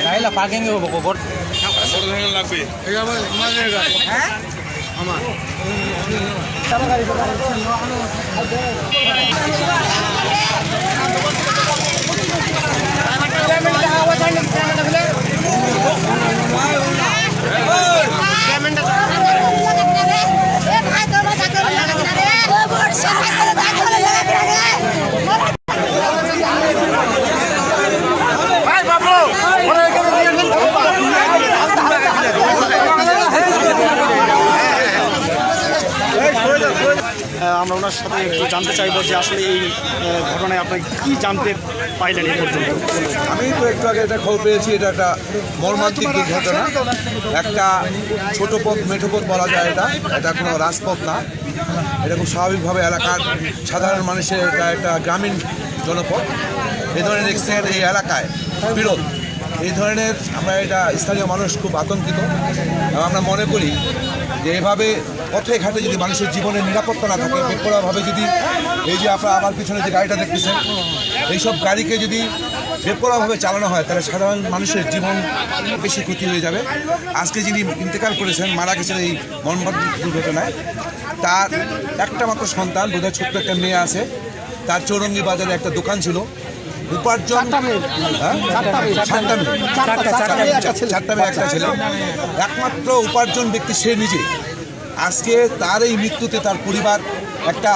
গাড়িলা parking করব গোবর আমার ওনার সাথে একটু জানতে চাইব যে আসলে এই ঘটনায় আপনি কি জানতে পাইলেন এই পর্যন্ত? আমি তো একটু আগে এটা খবর পেয়েছি, এটা একটা মর্মান্তিক দুর্ঘটনা। একটা ছোট পথ, মেঠো পথ বলা যায় এটা। এটা কোনো রাজপথ না। এটা খুব স্বাভাবিকভাবে এলাকার সাধারণ মানুষের এটা একটা গ্রামীণ জনপথ। এই ধরনের অ্যাক্সিডেন্ট এই এলাকায় বিরোধ। এই ধরনের আমরা এটা স্থানীয় মানুষ খুব আতঙ্কিত। আমরা মনে করি যে এভাবে পথে ঘাটে যদি মানুষের জীবনের নিরাপত্তা না থাকে বেপরোয়াভাবে যদি এই যে আপনারা আমার পিছনে যে গাড়িটা দেখতেছেন এইসব গাড়িকে যদি বেপরোয়াভাবে চালানো হয় তাহলে সাধারণ মানুষের জীবন বেশি ক্ষতি হয়ে যাবে। আজকে যিনি ইন্তেকাল করেছেন মারা গেছেন এই মর্মান্তিক দুর্ঘটনায়। তার একটা মাত্র সন্তান বোধহয় ছোট্ট একটা মেয়ে আছে। তার চৌরঙ্গি বাজারে একটা দোকান ছিল। উপার্জন? চারটা মেয়ে। চারটা মেয়ে একটা ছেলে। একমাত্র উপার্জন ব্যক্তি সে নিজে। আজকে তার এই মৃত্যুতে তার পরিবার একটা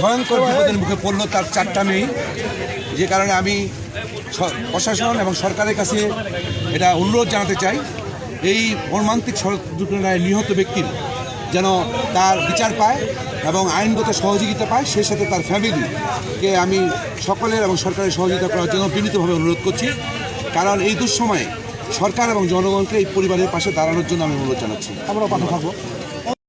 ভয়ঙ্কর বিপদের মুখে পড়ল, তার চারটা মেয়ে। যে কারণে আমি প্রশাসন এবং সরকারের কাছে এটা অনুরোধ জানাতে চাই। এই মর্মান্তিক দুর্ঘটনায় নিহত ব্যক্তির যেন তার বিচার পায় এবং আইনগত সহযোগিতা পায়, সেই সাথে তার ফ্যামিলিকে আমি সকলের এবং সরকারের সহযোগিতা করার জন্য বিনীতভাবে অনুরোধ করছি। কারণ এই দুঃসময়ে সরকার এবং জনগণকে এই পরিবারের পাশে দাঁড়ানোর জন্য আমি অনুরোধ জানাচ্ছি। আমরাও পাশে থাকব।